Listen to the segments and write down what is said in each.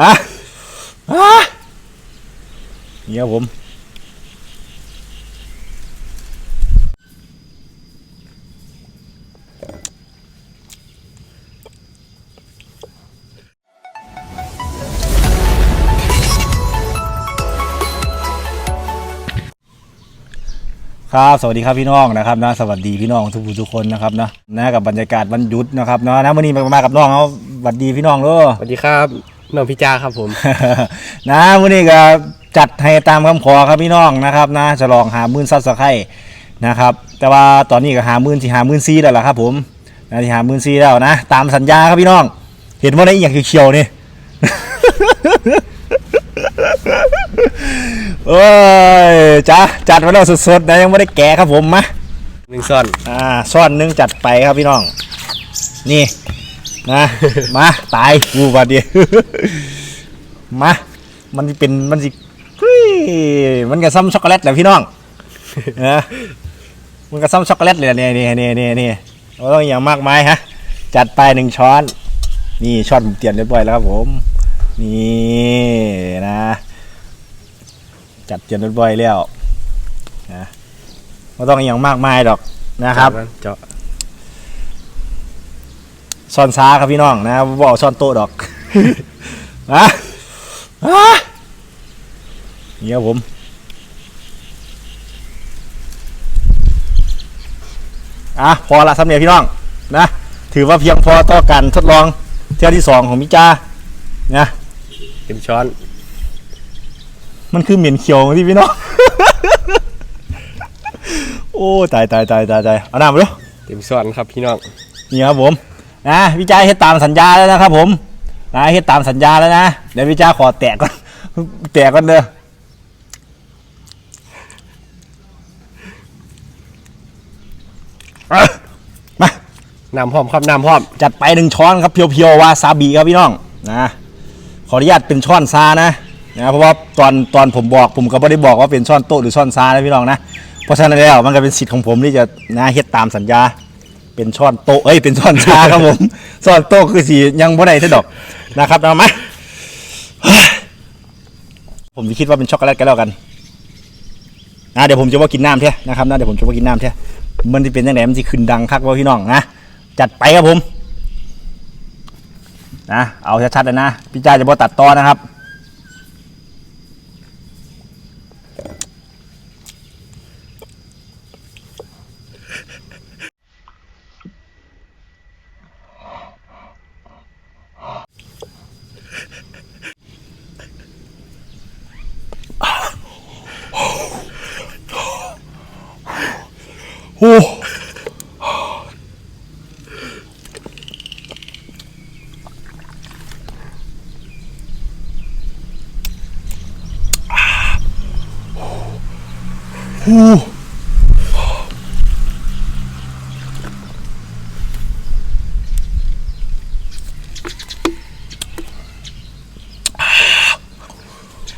อะอะนี่ครับผม ครับสวัสดีครับพี่น้องนะครับนะสวัสดีพี่น้องทุกผู้ทุกคนนะครับนะนะกับบรรยากาศวันหยุดนะครับเนาะนะวันนี้มามากับน้องเขา สวัสดีพี่น้องด้วยสวัสดีครับน้องพิจาครับผม นะวันนี้ก็จัดให้ตามคำขอครับพี่น้องนะครับนะฉลองหามื่นซับสไครนะครับ แต่ว่าตอนนี้ก็หามื่นที่หามื่นซีแล้วล่ะครับ ผมนะที่หามื่นซีแล้วนะตามสัญญาครับพี่น้อง เห็นว่าได้อหย่างเขียวๆนี่เอ้ยจ้าจัดมาแล้วสดๆนะยังไม่ได้แกะครับผมมาหนึ่งซ่อนอ่าซ่อนหนึงจัดไปครับพี่น้อง นี่ นะมาตายกูบาดเดียวมามันสิเป็นมันสิเฮ้ยมันก็ซ้ำช็อกโกแลตแหละพี่น้องนะมันก็ซ้ำช็อกโกแลตเลยเนี่ยเนี่ยเนี่ยเนี่ยเนี่ยเราต้องอย่างมากมายฮะ จัดไปหนึ่งช้อน นี่ช้อนผมเตรียมเรียบร้อยแล้วครับผม นี่นะ จัดเตรียมเรียบร้อยแล้วนะไม่ต้องอย่างมากมายดอกนะครับ เจาะ ซ่อนซ้าครับพี่น้องนะบอกซ่อนโต๊ะดอกนะอะนี่ครับผมอะพอละสำเนียงพี่น้องนะถือว่าเพียงพอต่อการทดลองเที่ยวที่สองของมิจ้านะเต็มช้อน มันคือเหม็นเขียวที่พี่น้อง โอ้ตายตายตายตายตายเอาหน้ามาดูเต็มช้อนครับพี่น้องนี่ครับผม นะพี่จ้าเฮ็ดตามสัญญาแล้วนะครับผมนะเฮ็ดตามสัญญาแล้วนะเดี๋ยวพี่จ้าขอแตะก่อนแตะก่อนเด้ออะมาน้ำพร้อมครับน้ำพร้อมจัดไปหนึ่งช้อนครับเพียวๆวาซาบิครับพี่น้องนะขออนุญาตเป็นช้อนซานะนะเพราะว่าตอนตอนผมบอกผมก็ไม่ได้บอกว่าเป็นช้อนโต๊ะหรือช้อนซานะพี่น้องนะเพราะฉะนั้นแล้วมันก็เป็นสิทธิ์ของผมที่จะนะเฮ็ดตามสัญญา เป็นช้อนโต๊ะเอ้ยเป็นช้อนชาครับผมช้อนโต๊ะคือสียังบ่ได้เท่าดอกนะครับเอามาผมจะคิดว่าเป็นช็อกโกแลตกันแล้วกันนะเดี๋ยวผมจะว่ากินน้ำเท่นะครับนะเดี๋ยวผมจะว่ากินน้ำเท่มันจะเป็นยังไงมันจะขึ้นดังคักว่าพี่น้องนะจัดไปครับผมนะเอาชัดๆเลยนะพี่จ้าจะบ่ตัดต่อนะครับ โอ้โหอ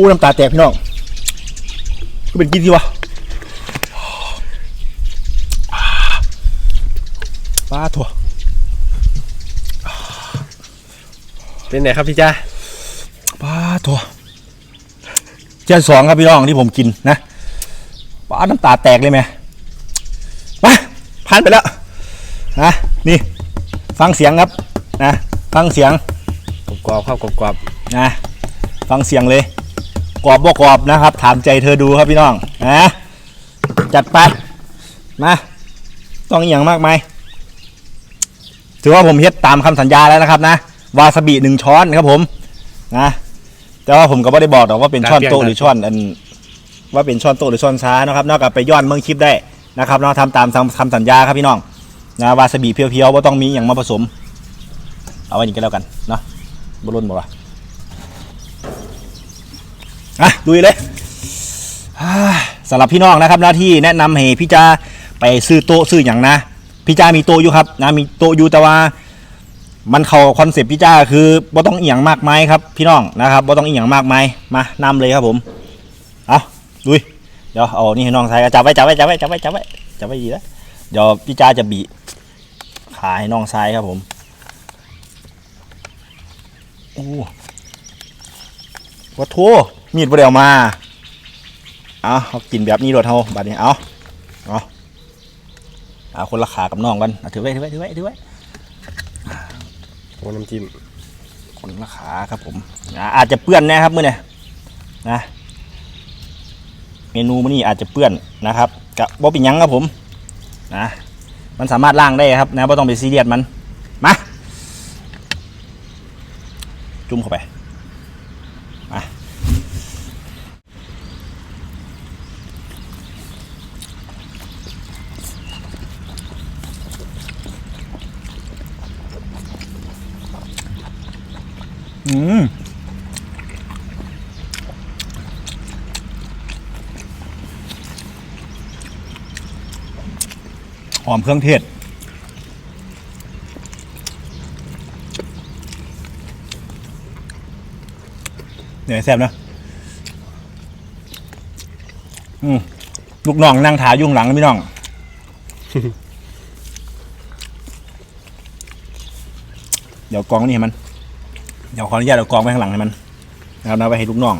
ู้น้ำตาแตกพี่น้องก็เป็นกินที่วะ ปลาถั่ว เป็นไงครับพี่จ้าปลาถั่วเจ้าสองครับพี่น้องที่ผมกินนะปลาน้ำตาแตกเลยไหมมาผ่านไปแล้วนะนี่ ฟังเสียงครับนะฟังเสียงกรอบๆครับกรอบนะฟังเสียงเลยกรอบบ่กรอบนะครับ ถามใจเธอดูครับพี่น้องนะจัดไปมาต้องอหย่างมากมายถือว่าผมเฮ็ดตามคำสัญญาแล้วนะครับนะ วาซาบิหนึ่งช้อนครับผมนะแต่ว่าผมก็ไม่ได้บอกหรอกว่าเป็นช้อนโต๊ะหรือช้อนอันว่าเป็นช้อนโต๊ะหรือช้อนช้านะครับนอกจากไปย้อนเมืองคลิปได้นะครับเนาะทำตามคำสัญญาครับพี่น้องนะวาซาบิเพียวๆว่าต้องมีอย่างมาผสม เอาไว้นี่ก็แล้วกันเนาะบรุนบ่วะอะลุยเลยอ่าสำหรับพี่น้องนะครับหน้าที่แนะนำให้พี่จาไปซื้อโต๊ะซื้ออย่างนะพี่จามีโต๊ะอยู่ครับนะมีโต๊ะอยู่แต่ว่า มันเข้าคอนเซปต์พี่จ้าคือบ่ต้องเอียงมากมายครับ พี่น้องนะครับบ่ต้องเอียงมากมายมานำเลยครับผมเอาลุยเดี๋ยวเอานี่ให้น้องชายจับไว้จับไว้จับไว้จับไว้จับไว้จับไว้ดีแล้วเดี๋ยวพี่จ้าจะบีขาให้น้องชายครับผมโอ้วัดโทมีดบ่ได้เอามาเอาเอากินแบบนี้รถเฮาบัดนี้เอาเอาเอาคนละขากับน้องกันถือไว้ถือไว้ถือไว้ถือไว้ โอ้น้ำจิ้มคนละขาครับผมอาจจะเปื้อนนะครับมื่อเนี่ยนะเมนูมื้อนี้อาจจะเปื้อนนะครับกับบ๊อบปิ้งยังครับผมนะมันสามารถล้างได้ครับนะบ่ต้องไปซีเรียสมันมาจุ่มเข้าไป อืมหอมเครื่องเทศเหนื่อยแซ่บนะอืมลูกน้องนั่งถาอยุ่ข้างหลังนะพี่น้อง เดี๋ยวกองนี่ให้มัน เดี๋ยวขออนุญาตเอากองไว้ข้างหลังให้มันนะครับนะไว้ให้ลูกน้อง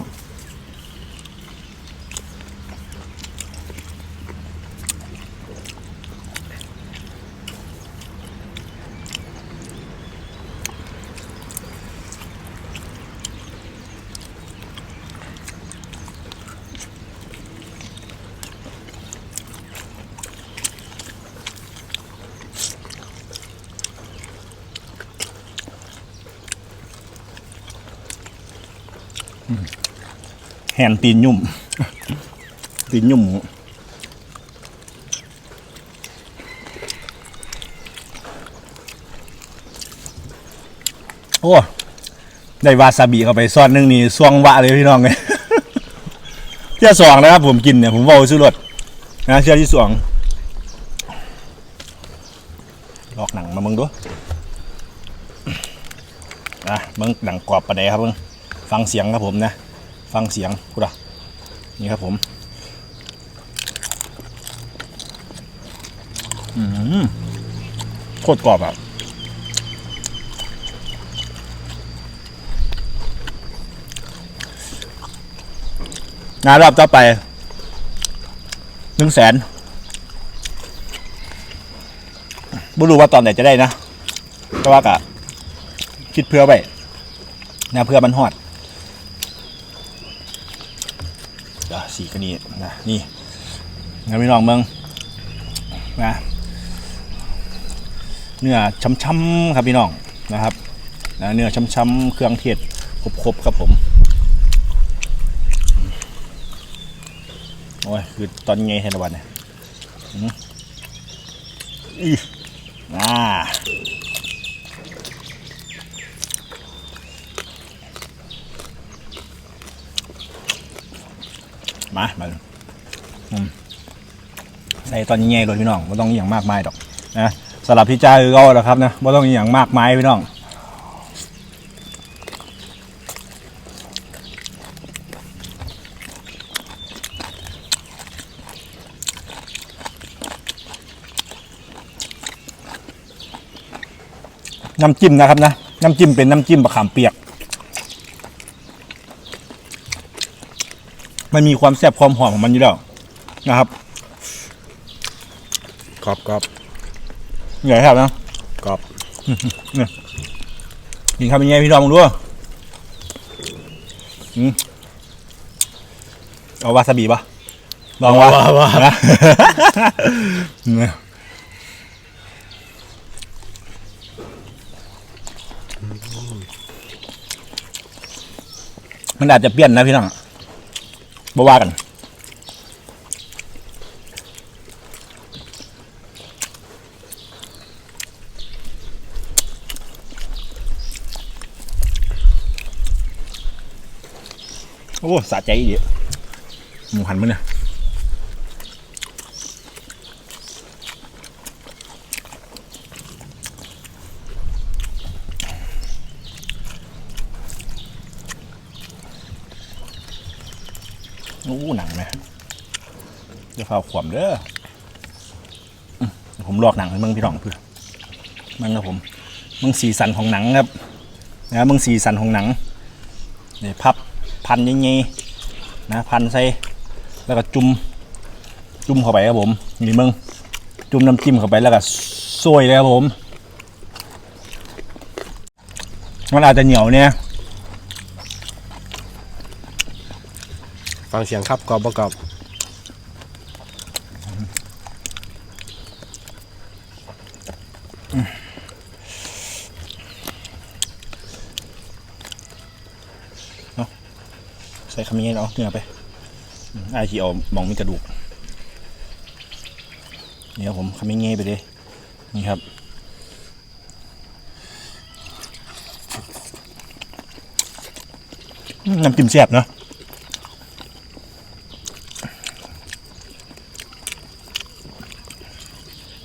แหนตีนยุ่ม ตีนยุ่มหมูโอ้ได้วาซาบิเข้าไปซ่อนหนึงนี่สวงวะเลยพี่น้องเลยเชื่อสองนะครับผมกินเนี่ยผมว่าซื้อรสนะเชื่อที่สองลอกหนังมามึงดูอะมึงหนังกรอบประเดียดครับมึงฟังเสียงครับผมนะ ฟังเสียงกูละนี่ครับผม อืมโคตรกรอบอะงานรอบต่อไปหนึ่งแสนไม่รู้ว่าตอนไหนจะได้นะก็ว่ากะ คิดเพื่อไว้นะเพื่อมันหอด เดี๋ยว สีกันนี่นะนี่งานพี่น้องเมืองนะเนื้อช้ำๆครับพี่น้องนะครับนะเนื้อช้ำๆเครื่องเทศครบๆครับผมโอ้ยคือตอนไงเห็นวันเนี่ยอืออ่า มามาใส่ตอนนี้ไงรถพี่น้องไม่ต้องอย่างมากมายดอกนะสำหรับพี่จ้าคือก็แล้วครับนะไม่ต้องอย่างมากมายพี่น้องน้ำจิ้มนะครับนะ น้ำจิ้มเป็นน้ำจิ้มมะขามเปียก มันมีความแซ่บความหอมของมันอยู่แล้วนะครับกรอบกรอบใหญ่ครับนะกรอบกินข้าวเป็นไงพี่น้องมึงดูอืมเอาวาซาบิปะลองวะว่าว่านะเนี่ยมันอาจจะเปลี่ยนนะพี่น้อง บ่ว่ากันโอ้สะใจดีหมูหันมันเนี่ยโอ้หนังไหมจะเฝ้าขวมเด้อผมลอกหนังให้มึงพี่น้องเพื่อมันครับผมมึงสีสันของหนังครับนะมึงสีสันของหนังนี่พับพันยังไงนะพันใส่แล้วก็จุ่มจุ่มเข้าไปครับผมนี่มึงจุ่มน้ำจิ้มเข้าไปแล้วก็ซวยเลยครับผม มันอาจจะเหนียวเนี่ยฟังเสียงครับกรอบประกอบ ใส่คำนี้เนาะเนื้อไปไอ้ที่เอามองมีกระดูกนี่ครับผมคำนี้เงี้ยไปเลยนี่ครับน้ำจิ้มแซ่บเนาะ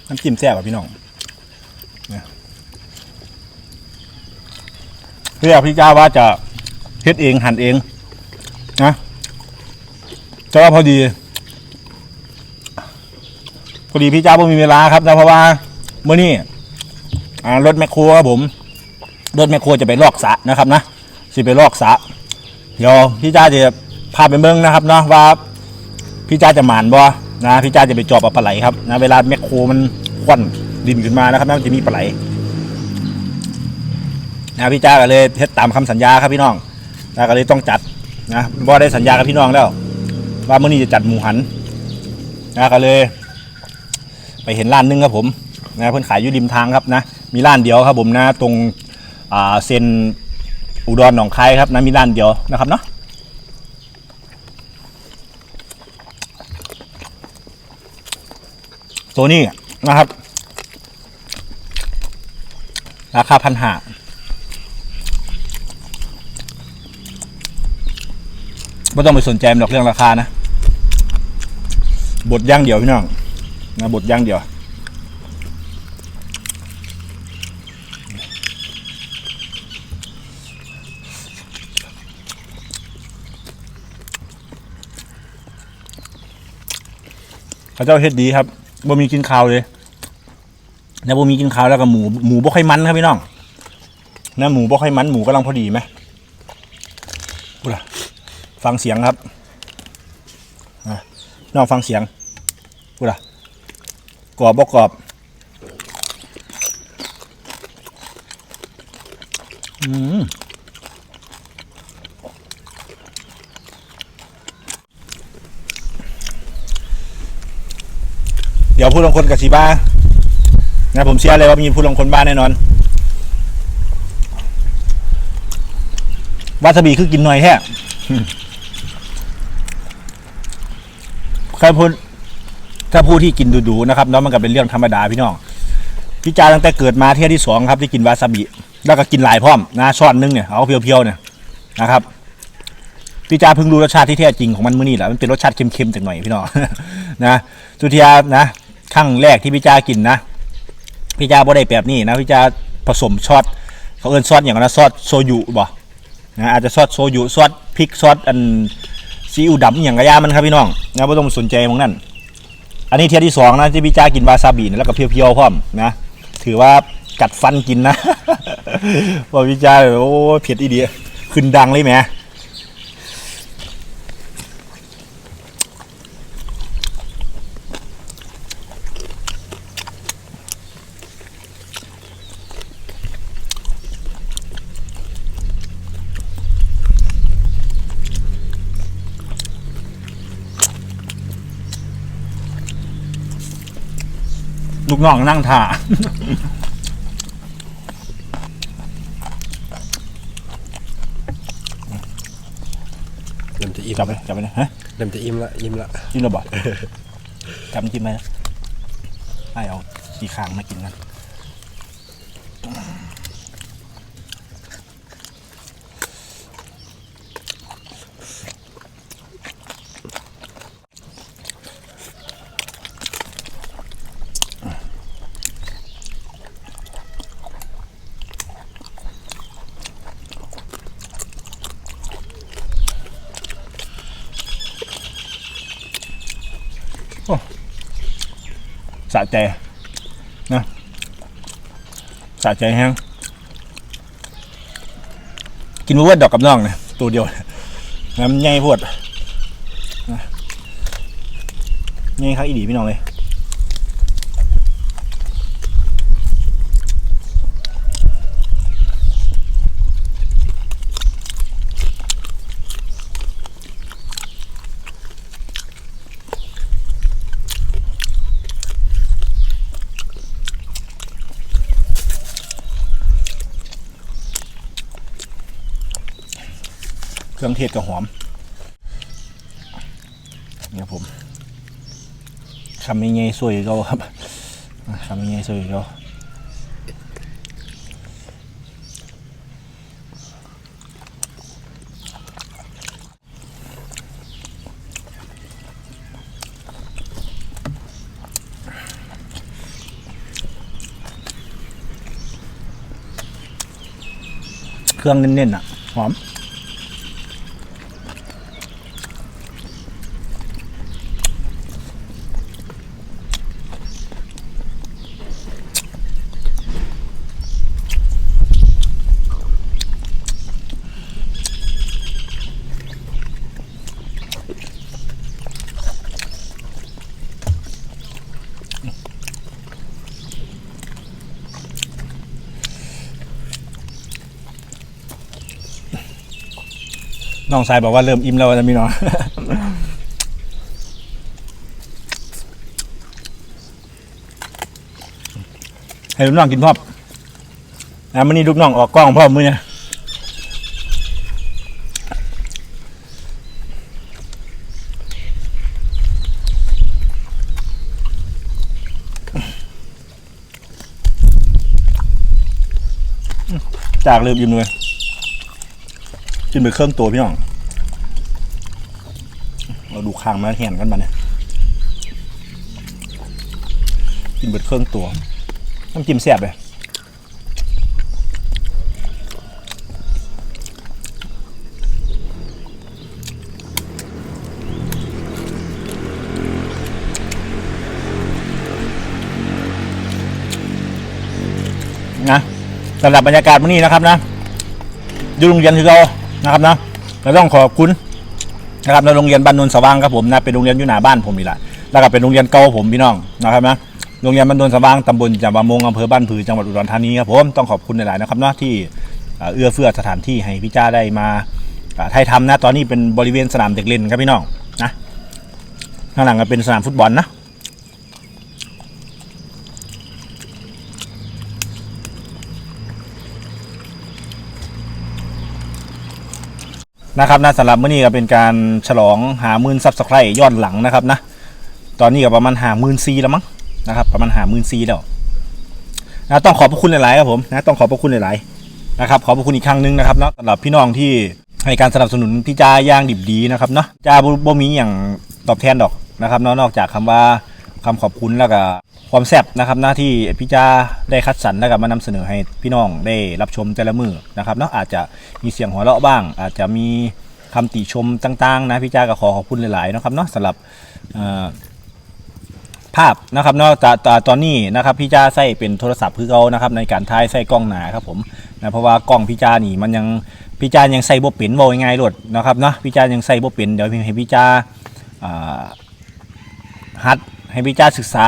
น้ำจิ้มแซ่บอะพี่น้องเนี่ยเรียกพี่เจ้าว่าจะเฮ็ดเองหั่นเอง แต่ว่าพอดี พอดีพี่เจ้าไม่มีเวลาครับนะเพราะว่าเมื่อนี้อ่รถแมคโครครับผม รถแมคโครจะไปลอกสะนะครับนะสิไปลอกสะเดี๋ยวพี่จ้าจะพาไปเมืองนะครับเนาะว่าพี่จ้าจะหมานบ่นะพี่จ้าจะไปจอบเอาปลาไหลครับนะเวลาแมคโครมันควันดินขึ้นมานะครับนะมันจะมีปลาไหลนะพี่จ้าก็เลยเฮ็ดตามคำสัญญาครับพี่น้องนะก็เลยต้องจัดนะบ่ได้สัญญากับพี่น้องแล้ว ว่าเมื้อนี้จะจัดหมูหันนะก็เลย ไปเห็นร้านหนึงครับผมนะเพิ่อนขายอยู่ริมทางครับนะ มีร้านเดียวครับผมนะตรงเซนอุดรหนองคายครับนะมีร้านเดียวนะครับเนาะตัวนี้นะครับ ราคาพันห้า ไม่ต้องไปสนใจมันหรอกเรื่องราคานะบทย่างเดียวพี่น้องนะบทย่างเดียวพระเจ้าเฮ็ดดีครับบ่มีกินข้าวเลยนะบ่มีกินข้าวแล้วก็หมูหมูบ่ค่อยมันครับพี่น้องนะหมูบ่ค่อยมันหมูกำลังพอดีไหม ฟังเสียงครับน้องฟังเสียงพูดอะกรอบบกรอบอืมเดี๋ยวผู้ลงคนกับสีบ้านะผมเชื่อเลยว่ามีผู้ลงคนบ้านแน่นอนวาซาบิคือกินหน่อยแค่ ถ้าพูดถ้าผู้ที่กินดูๆนะครับเนาะมันก็เป็นเรื่องธรรมดาพี่น้องพี่จาตั้งแต่เกิดมาเที่ยวที่สองครับที่กินวาซาบิแล้วก็กินหลายพร้อมนะช้อนนึงเนี่ยเอาเพียวๆเนี่ยนะครับพี่จาเพิ่งรู้รสชาติที่แท้จริงของมันมื้อนี้แหละมันเป็นรสชาติเค็มๆจากหน่อยพี่น้องนะทุทียานะครั้งแรกที่พี่จากินนะพี่จาบ่ได้แบบนี้นะพี่จาผสมซอสเขาเอิ้นซอสอย่างนั้นนะซอสโซยุบ่นะอาจจะซอสโซยุซอสพริกซอสอัน ซีอิ๊วดำอย่างกระยามันครับพี่น้องนะไม่ต้องสนใจมองนั่นอันนี้เทียที่สองนะที่พี่จ้ากินวาซาบินะแล้วก็เพียวๆพร้อมนะถือว่ากัดฟันกินนะว่าพี่จ้าโอ้เผ็ดอีเดียขึ้นดังเลยแหม ลูกน้องนั่งถ่าเริ่มจะอิ่มจับไปจับไปนะฮะเริ่มจะอิ่มละอิ่มละจิ้มระบอดจำจิ้มไหมนะไอเอาสีขางมากินกัน สะใจนะสะใจแห้งกินบ่เบิดดอกกับน้องนะตัวเดียวน้ำใหญ่โพดนะใหญ่ครับอีดีพี่น้องเลย เครื่องเทศก็หอมเนี่ยผมคำยังไงสวยเราครับคำยังไงสวยเราเครื่องเน้นๆอะหอม น้องชายบอกว่าเริ่มอิ่มแล้วนะพี่น้อง ให้ลูกน้องกินพร้อมนะมื่นี้ลูกน้องออกกล้องพร้อมมือเนี่ยจากเริ่มอิ่มเลย กินไปเครื่องตัวพี่น้อง เราดูคางมาแห่นกันมาเนี่ย กินเบิดเครื่องตัวน้ำจิ้มแซ่บเลยนะสำหรับบรรยากาศวันนี้นะครับนะอยู่โรงเรียนคือเรา นะครับนะเราต้องขอบคุณนะครับในโรงเรียนบ้านนนสว่างครับผมนะเป็นโรงเรียนอยู่หน้าบ้านผมนี่แหละแล้วก็เป็นโรงเรียนเก่าผมพี่น้องนะครับนะโรงเรียนบ้านนนสว่างตำบลจำบามงอำเภอบ้านผือจังหวัดอุดรธานีครับผมต้องขอบคุณหลายๆนะครับนะที่เอื้อเฟื้อสถานที่ให้พี่จ้าได้มาเอ่อไทยทำนะตอนนี้เป็นบริเวณสนามเด็กเล่นครับพี่น้องนะข้างหลังก็เป็นสนามฟุตบอลนะ นะครับนะสำหรับมื้อนี้ก็เป็นการฉลองหาหมื่นซับสไครต์ยอนหลังนะครับนะตอนนี้ก็ประมาณหาหมื่นซีแล้วมั้งนะครับ ประมาณหาหมื่นซีแล้วนะต้องขอบพระคุณหลาย ๆ ครับผมนะต้องขอบพระคุณหลาย ๆ นะครับ ขอบพระคุณอีกครั้งหนึงนะครับเนาะสำหรับพี่น้องที่ให้การสนับสนุนพี่จ้าย่างดิบดีนะครับเนาะจ้าบ่บ่มีอย่างตอบแทนดอกนะครับเนาะนอกจากคำว่า คำขอบคุณแล้วก็ความแซ่บนะครับหน้าที่พี่จ้าได้คัดสรรแล้วก็มานำเสนอให้พี่น้องได้รับชมแต่ละมือนะครับเนาะอาจจะมีเสียงหัวเราะบ้าง อาจจะมีคำติชมต่างๆนะพี่จ้าก็ขอขอบคุณหลายๆนะครับเนาะสำหรับภาพนะครับเนาะแต่แต่ตอนนี้นะครับพี่จ้าใส่เป็นโทรศัพท์คือเขานะครับในการถ่ายใส่กล้องหนาครับผมนะเพราะว่ากล้องพี่จ้านี่มันยังพี่จ้ายังใส่บ่เป็นบ่ง่ายๆโลดนะครับเนาะพี่จ้ายังใส่บ่เป็นเดี๋ยวให้พี่จ้าอ่าหัด ให้พี่จ้าศึกษา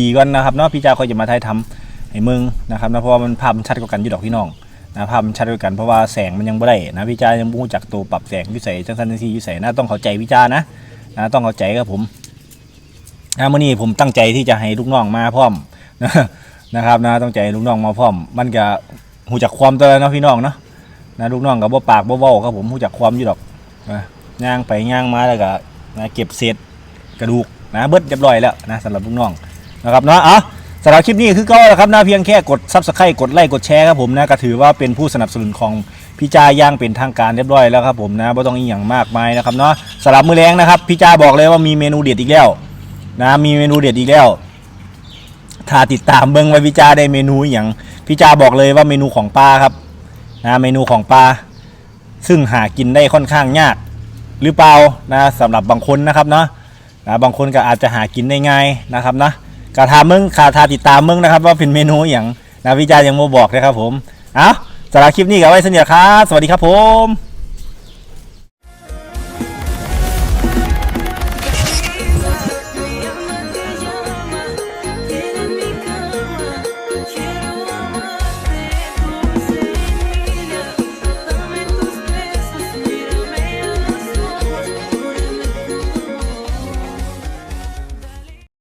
ดีๆก่อนนะครับเนาะพี่จ้าค่อยจะมาถ่ายทำให้มึงนะครับนะเพราะว่ามันภาพมันชัดกว่ากันอยู่ดอกพี่น้องนะภาพมันชัดกว่ากันเพราะว่าแสงมันยังบ่ได้นะพี่จ้ายังบ่รู้จักตัวปรับแสงยู่ใส่จังซั่นจังซี่อยู่ใส่นะต้องเข้าใจพี่จ้านะนะต้องเข้าใจครับผมนะมื่อนี้ผมตั้งใจที่จะให้ลูกน้องมาพร้อมนะนะครับนะตั้งใจลูกน้องมาพร้อม มันก็หูจักความตัวนะพี่น้องเนาะนะลูกน้องกับบ่ปากบ่เว้าครับผมหูจักความอยู่ดอกนะย่างไปย่างมาแล้วก็นะเก็บเศษกระดูก นะเบิดเรียบร้อยแล้วนะสำหรับลูกน้องนะครับเนาะเอะสำหรับคลิปนี้คือก็แล้วครับนะเพียงแค่กดซับสไครต์กดไลค์กดแชร์ครับผมนะก็ถือว่าเป็นผู้สนับสนุนของพี่จ้าย่างเป็นทางการเรียบร้อยแล้วครับผมนะไม่ต้องอีกอย่างมากมายนะครับเนาะสำหรับมือแรงนะครับพี่จ้าบอกเลยว่ามีเมนูเด็ดอีกแล้วนะมีเมนูเด็ดอีกแล้วถ้าติดตามเบิ้งไว้พี่จ้าได้เมนูอหย่างพี่จ้าบอกเลยว่าเมนูของป้าครับนะเมนูของป้าซึ่งหากินได้ค่อนข้างยาก หรือเปล่านะสำหรับบางคนนะครับเนาะ นะบางคนก็อาจจะหากินได้ง่ายนะครับนะกาทาเมืองคาทาติดตามเมืองนะครับ ว่าเป็นเมนูอย่างนะพี่จ้ายังโมบอกนะครับผม เอาสำหรับคลิปนี้ก็ไว้เสนอครับ สวัสดีครับผม